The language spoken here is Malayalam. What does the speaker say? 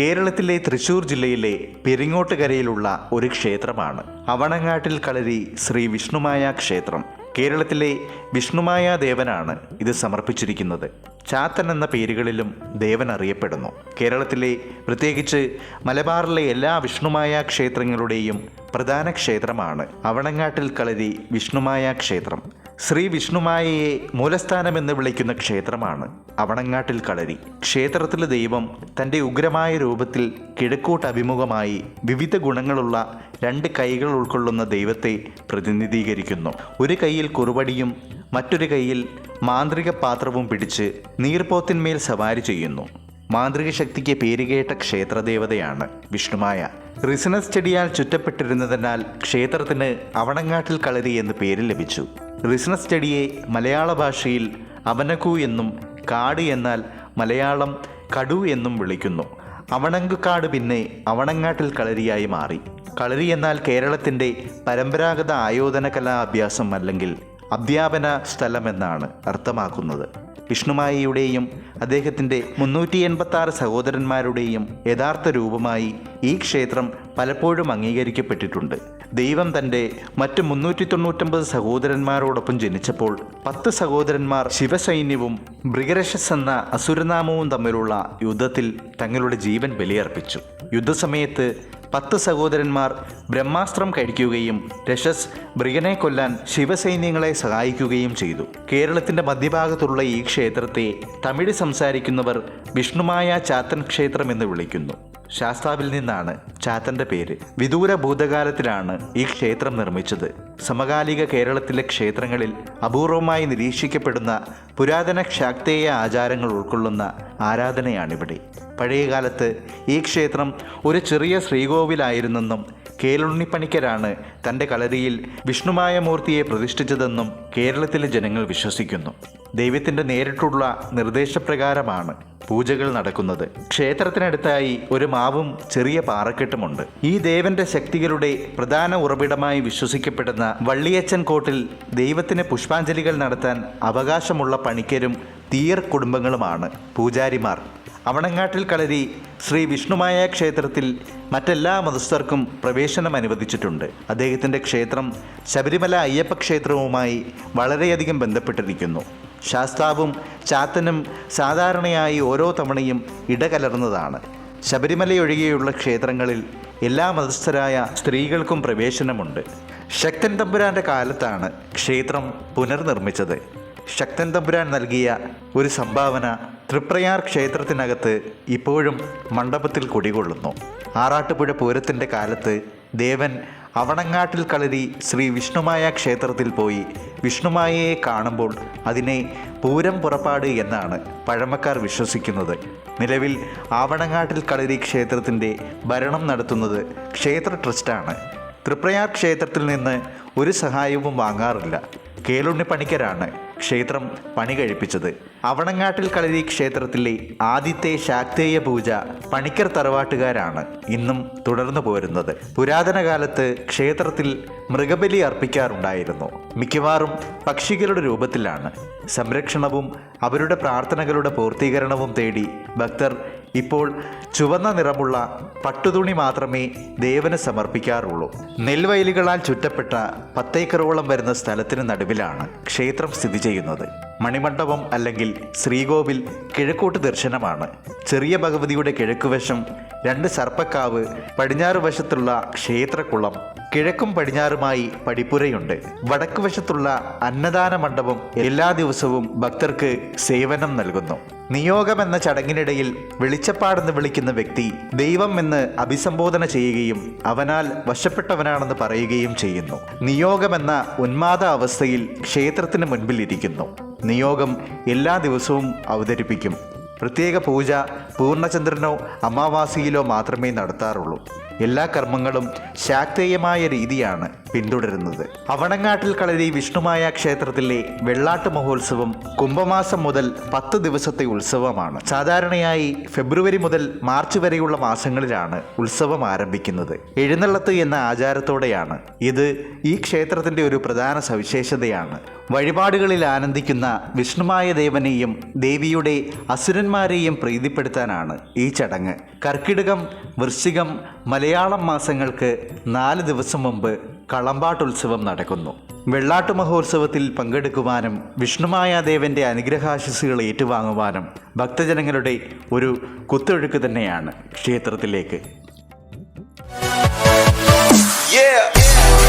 കേരളത്തിലെ തൃശൂർ ജില്ലയിലെ പെരിങ്ങോട്ടുകരയിലുള്ള ഒരു ക്ഷേത്രമാണ്. അവണങ്ങാട്ടിൽ കളരി ശ്രീ വിഷ്ണുമായ ക്ഷേത്രം. കേരളത്തിലെ വിഷ്ണുമായ ദേവനാണ് ഇത് സമർപ്പിച്ചിരിക്കുന്നത്. ചാത്തൻ എന്ന പേരുകളിലും ദേവൻ അറിയപ്പെടുന്നു. കേരളത്തിലെ പ്രത്യേകിച്ച് മലബാറിലെ എല്ലാ വിഷ്ണുമായ ക്ഷേത്രങ്ങളുടെയും പ്രധാന ക്ഷേത്രമാണ് അവണങ്ങാട്ടിൽ കളരി വിഷ്ണുമായ ക്ഷേത്രം. ശ്രീ വിഷ്ണുമായയെ മൂലസ്ഥാനമെന്ന് വിളിക്കുന്ന ക്ഷേത്രമാണ്. അവണങ്ങാട്ടിൽ കളരി ക്ഷേത്രത്തിലെ ദൈവം തന്റെ ഉഗ്രമായ രൂപത്തിൽ കിഴക്കോട്ട് അഭിമുഖമായി വിവിധ ഗുണങ്ങളുള്ള രണ്ട് കൈകൾ ഉൾക്കൊള്ളുന്ന ദൈവത്തെ പ്രതിനിധീകരിക്കുന്നു. ഒരു കൈയിൽ കുറുവടിയും മറ്റൊരു കൈയിൽ മാന്ത്രിക പാത്രവും പിടിച്ച് നീർപോത്തിന്മേൽ സവാരി ചെയ്യുന്നു. മാന്ത്രിക പേരുകേട്ട ക്ഷേത്രദേവതയാണ് വിഷ്ണുമായ. റിസനസ് ചെടിയാൽ ചുറ്റപ്പെട്ടിരുന്നതിനാൽ ക്ഷേത്രത്തിന് അവണങ്ങാട്ടിൽ കളരി എന്ന് പേര് ലഭിച്ചു. റിസനസ് ചെടിയെ മലയാള ഭാഷയിൽ അവനകു എന്നും കാട് എന്നാൽ മലയാളം കടു എന്നും വിളിക്കുന്നു. അവണങ്കുകാട് പിന്നെ അവണങ്ങാട്ടിൽ കളരിയായി മാറി. കളരി എന്നാൽ കേരളത്തിന്റെ പരമ്പരാഗത ആയോധന കലാ അഭ്യാസം അല്ലെങ്കിൽ അധ്യാപന സ്ഥലമെന്നാണ് അർത്ഥമാക്കുന്നത്. വിഷ്ണുമായയുടെയും അദ്ദേഹത്തിന്റെ മുന്നൂറ്റി എൺപത്തി ആറ് സഹോദരന്മാരുടെയും യഥാർത്ഥ രൂപമായി ഈ ക്ഷേത്രം പലപ്പോഴും അംഗീകരിക്കപ്പെട്ടിട്ടുണ്ട്. ദൈവം തന്റെ മറ്റ് മുന്നൂറ്റി തൊണ്ണൂറ്റൊമ്പത് സഹോദരന്മാരോടൊപ്പം ജനിച്ചപ്പോൾ പത്ത് സഹോദരന്മാർ ശിവസൈന്യവും ബ്രിഗരഷസ് എന്ന അസുരനാമവും തമ്മിലുള്ള യുദ്ധത്തിൽ തങ്ങളുടെ ജീവൻ ബലിയർപ്പിച്ചു. യുദ്ധസമയത്ത് പത്ത് സഹോദരന്മാർ ബ്രഹ്മാസ്ത്രം കഴിക്കുകയും രഷസ് ബ്രിഗനെ കൊല്ലാൻ ശിവസൈന്യങ്ങളെ സഹായിക്കുകയും ചെയ്തു. കേരളത്തിന്റെ മധ്യഭാഗത്തുള്ള ഈ ക്ഷേത്രത്തെ തമിഴ് സംസാരിക്കുന്നവർ വിഷ്ണുമായ ചാത്തൻ ക്ഷേത്രം എന്ന് വിളിക്കുന്നു. ശാസ്താവിൽ നിന്നാണ് ചാത്തന്റെ പേര്. വിദൂര ഭൂതകാലത്തിലാണ് ഈ ക്ഷേത്രം നിർമ്മിച്ചത്. സമകാലിക കേരളത്തിലെ ക്ഷേത്രങ്ങളിൽ അപൂർവമായി നിരീക്ഷിക്കപ്പെടുന്ന പുരാതന ശാക്തേയ ആചാരങ്ങൾ ഉൾക്കൊള്ളുന്ന ആരാധനയാണിവിടെ. പഴയകാലത്ത് ഈ ക്ഷേത്രം ഒരു ചെറിയ ശ്രീകോവിലായിരുന്നെന്നും കേളുണ്ണിപ്പണിക്കരാണ് തന്റെ കളരിയിൽ വിഷ്ണുമായ മൂർത്തിയെ പ്രതിഷ്ഠിച്ചതെന്നും കേരളത്തിലെ ജനങ്ങൾ വിശ്വസിക്കുന്നു. ദൈവത്തിന്റെ നേരിട്ടുള്ള നിർദ്ദേശപ്രകാരമാണ് പൂജകൾ നടക്കുന്നത്. ക്ഷേത്രത്തിനടുത്തായി ഒരു മാവും ചെറിയ പാറക്കെട്ടുമുണ്ട്. ഈ ദേവന്റെ ശക്തികളുടെ പ്രധാന ഉറവിടമായി വിശ്വസിക്കപ്പെടുന്ന വള്ളിയച്ചൻ കോട്ടിൽ ദൈവത്തിന് പുഷ്പാഞ്ജലികൾ നടത്താൻ അവകാശമുള്ള പണിക്കരും തീയർ കുടുംബങ്ങളുമാണ് പൂജാരിമാർ. അവണങ്ങാട്ടിൽ കളരി ശ്രീ വിഷ്ണുമായ ക്ഷേത്രത്തിൽ മറ്റെല്ലാ മതസ്ഥർക്കും പ്രവേശനം അനുവദിച്ചിട്ടുണ്ട്. അദ്ദേഹത്തിന്റെ ക്ഷേത്രം ശബരിമല അയ്യപ്പ ക്ഷേത്രവുമായി വളരെയധികം ബന്ധപ്പെട്ടിരിക്കുന്നു. ശാസ്താവും ചാത്തനും സാധാരണയായി ഓരോ തവണയും ഇടകലർന്നതാണ്. ശബരിമലയൊഴികെയുള്ള ക്ഷേത്രങ്ങളിൽ എല്ലാ മതസ്ഥരായ സ്ത്രീകൾക്കും പ്രവേശനമുണ്ട്. ശക്തൻ തമ്പുരാന്റെ കാലത്താണ് ക്ഷേത്രം പുനർനിർമ്മിച്ചത്. ശക്തൻ തമ്പുരാൻ നൽകിയ ഒരു സംഭാവന തൃപ്രയാർ ക്ഷേത്രത്തിനകത്ത് ഇപ്പോഴും മണ്ഡപത്തിൽ കുടികൊള്ളുന്നു. ആറാട്ടുപുഴ പൂരത്തിന്റെ കാലത്ത് ദേവൻ അവണങ്ങാട്ടിൽ കളരി ശ്രീ വിഷ്ണുമായ ക്ഷേത്രത്തിൽ പോയി വിഷ്ണുമായയെ കാണുമ്പോൾ അതിനെ പൂരം പുറപ്പാട് എന്നാണ് പഴമക്കാർ വിശ്വസിക്കുന്നത്. നിലവിൽ ആവണങ്ങാട്ടിൽ കളരി ക്ഷേത്രത്തിന്റെ ഭരണം നടത്തുന്നത് ക്ഷേത്ര ട്രസ്റ്റാണ്. തൃപ്രയാർ ക്ഷേത്രത്തിൽ നിന്ന് ഒരു സഹായവും വാങ്ങാറില്ല. കേളുണ്ണി പണിക്കരാണ് ക്ഷേത്രം പണി കഴിപ്പിച്ചത് അവണങ്ങാട്ടിൽ കളരി ക്ഷേത്രത്തിലെ ആദ്യത്തെ ശാക്തേയ പൂജ പണിക്കർ തറവാട്ടുകാരാണ് ഇന്നും തുടർന്നു പോരുന്നത്. പുരാതന കാലത്ത് ക്ഷേത്രത്തിൽ മൃഗബലി അർപ്പിക്കാറുണ്ടായിരുന്നു. മിക്കവാറും പക്ഷികളുടെ രൂപത്തിലാണ്. സംരക്ഷണവും അവരുടെ പ്രാർത്ഥനകളുടെ പൂർത്തീകരണവും തേടി ഭക്തർ ഇപ്പോൾ ചുവന്ന നിറമുള്ള പട്ടുതുണി മാത്രമേ ദേവന് സമർപ്പിക്കാറുള്ളൂ. നെൽവയലുകളാൽ ചുറ്റപ്പെട്ട പത്തേക്കറോളം വരുന്ന സ്ഥലത്തിന് നടുവിലാണ് ക്ഷേത്രം സ്ഥിതി ചെയ്യുന്നത്. മണിമണ്ഡപം അല്ലെങ്കിൽ ശ്രീകോവിൽ കിഴക്കോട്ട് ദർശനമാണ്. ചെറിയ ഭഗവതിയുടെ കിഴക്കുവശം രണ്ട് സർപ്പക്കാവ് പടിഞ്ഞാറ് വശത്തുള്ള ക്ഷേത്രക്കുളം കിഴക്കും പടിഞ്ഞാറുമായി പടിപ്പുരയുണ്ട്. വടക്ക് വശത്തുള്ള അന്നദാന മണ്ഡപം എല്ലാ ദിവസവും ഭക്തർക്ക് സേവനം നൽകുന്നു. നിയോഗം എന്ന ചടങ്ങിനിടയിൽ വെളിച്ചപ്പാടെന്ന് വിളിക്കുന്ന വ്യക്തി ദൈവം എന്ന് അഭിസംബോധന ചെയ്യുകയും അവനാൽ വശപ്പെട്ടവനാണെന്ന് പറയുകയും ചെയ്യുന്നു. നിയോഗമെന്ന ഉന്മാദ അവസ്ഥയിൽ ക്ഷേത്രത്തിന് മുൻപിൽ ഇരിക്കുന്നു. നിയോഗം എല്ലാ ദിവസവും അവതരിപ്പിക്കും. പ്രത്യേക പൂജ പൂർണചന്ദ്രനോ അമാവാസിയിലോ മാത്രമേ നടത്താറുള്ളൂ. എല്ലാ കർമ്മങ്ങളും ശാക്തേയമായ രീതിയാണ്. പിന്തുടരുന്നത്. അവണങ്ങാട്ടിൽ കളരി വിഷ്ണുമായ ക്ഷേത്രത്തിലെ വെള്ളാട്ട് മഹോത്സവം കുംഭമാസം മുതൽ പത്ത് ദിവസത്തെ ഉത്സവമാണ്. സാധാരണയായി ഫെബ്രുവരി മുതൽ മാർച്ച് വരെയുള്ള മാസങ്ങളിലാണ് ഉത്സവം ആരംഭിക്കുന്നത്. എഴുന്നള്ളത്ത് എന്ന ആചാരത്തോടെയാണ്. ഇത് ഈ ക്ഷേത്രത്തിന്റെ ഒരു പ്രധാന സവിശേഷതയാണ്. വഴിപാടുകളിൽ ആനന്ദിക്കുന്ന വിഷ്ണുമായ ദേവനെയും ദേവിയുടെ അസുരന്മാരെയും പ്രീതിപ്പെടുത്താനാണ് ഈ ചടങ്ങ്. കർക്കിടകം വൃശ്ചികം മലയാളം മാസങ്ങൾക്ക് നാല് ദിവസം മുമ്പ് കളമ്പാട്ടുത്സവം നടക്കുന്നു വെള്ളാട്ട് മഹോത്സവത്തിൽ പങ്കെടുക്കുവാനും വിഷ്ണുമായ ദേവന്റെ അനുഗ്രഹാശിസുകൾ ഏറ്റുവാങ്ങുവാനും ഭക്തജനങ്ങളുടെ ഒരു കുത്തൊഴുക്ക് തന്നെയാണ് ക്ഷേത്രത്തിലേക്ക് Yeah.